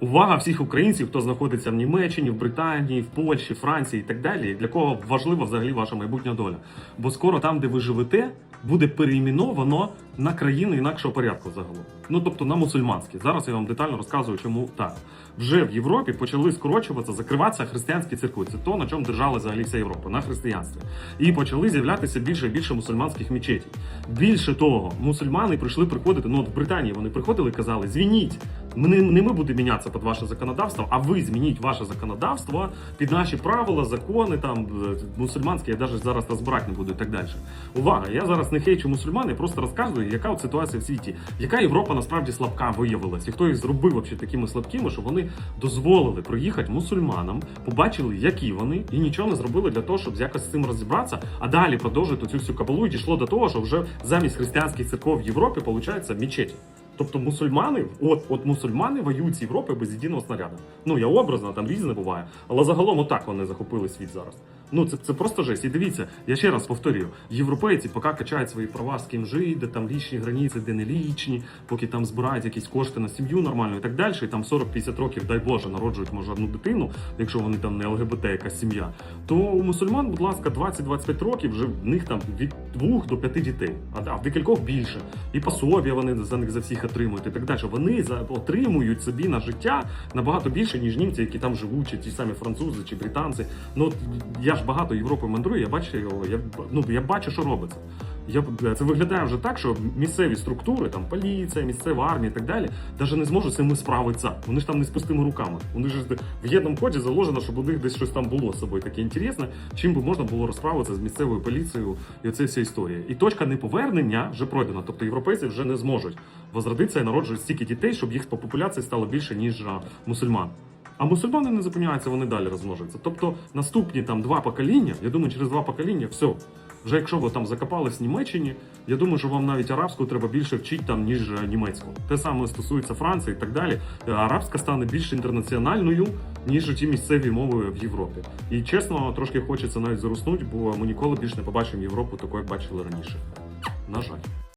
Увага всіх українців, хто знаходиться в Німеччині, в Британії, в Польщі, Франції і так далі, для кого важлива взагалі ваша майбутня доля. Бо скоро там, де ви живете, буде переіменовано на країни інакшого порядку загалом. Ну тобто на мусульманські. Зараз я вам детально розказую, чому так. Вже в Європі почали скорочуватися, закриватися християнські церкви. Це то, на чому держала взагалі вся Європа, на християнстві. І почали з'являтися більше і більше мусульманських мечетів. Більше того, мусульмани прийшли приходити. Ну от в Британії вони приходили і казали: звініть, ми не, ми будемо мінятися під ваше законодавство, а ви змініть ваше законодавство під наші правила, закони там е, мусульманські. Я навіть зараз розбирати не буду і так далі. Увага! Я зараз не хейчу мусульман, я просто розказую, яка от ситуація в світі, яка Європа насправді слабка виявилась, і хто їх зробив вообще такими слабкими, що вони дозволили проїхати мусульманам, побачили, які вони, і нічого не зробили для того, щоб якось з цим розібратися. А далі продовжити цю всю кабалу і дійшло до того, що вже замість християнських церков в Європі виходить мечеті. Тобто мусульмани, от, от мусульмани воюють з Європи без єдиного снаряду. Ну я образно, там різне буває, але загалом отак вони захопили світ зараз. Ну це, це просто жесть. І дивіться, я ще раз повторюю: європейці поки качають свої права з ким жити, там лічні границі, де не лічні, поки там збирають якісь кошти на сім'ю нормальну і так далі. І там 40-50 років, дай Боже, народжують може одну дитину, якщо вони там не ЛГБТ, якась сім'я. То у мусульман, будь ласка, 20-25 років вже в них там від 2 до 5 дітей, а, в декількох більше. І пособія вони за них за всіх отримують і так далі. Вони отримують собі на життя набагато більше, ніж німці, які там живуть, чи ті самі французи чи британці. Ну от я ж багато Європи мандрую, я бачу його, я ну я бачу, що робиться. Я це виглядає вже так, що місцеві структури, там поліція, місцева армія і так далі, навіть не зможуть з цим справитися. Вони ж там не з пустими руками. Вони ж в єдному коді заложено, щоб у них десь щось там було з собою таке інтересне, чим би можна було розправитися з місцевою поліцією і оце вся історія. І точка неповернення вже пройдена. Тобто європейці вже не зможуть возродитися і народжують стільки дітей, щоб їх по популяції стало більше ніж мусульман. А мусульмани не зупиняються, вони далі розмножуються. Тобто наступні там два покоління, я думаю, через два покоління все. Вже якщо ви там закопались в Німеччині, я думаю, що вам навіть арабську треба більше вчити там, ніж е, німецьку. Те саме стосується Франції і так далі. Е, Арабська стане більш інтернаціональною, ніж ті місцеві мови в Європі. І чесно, трошки хочеться навіть заруснути, бо ми ніколи більш не побачимо Європу такою, бачили раніше. На жаль.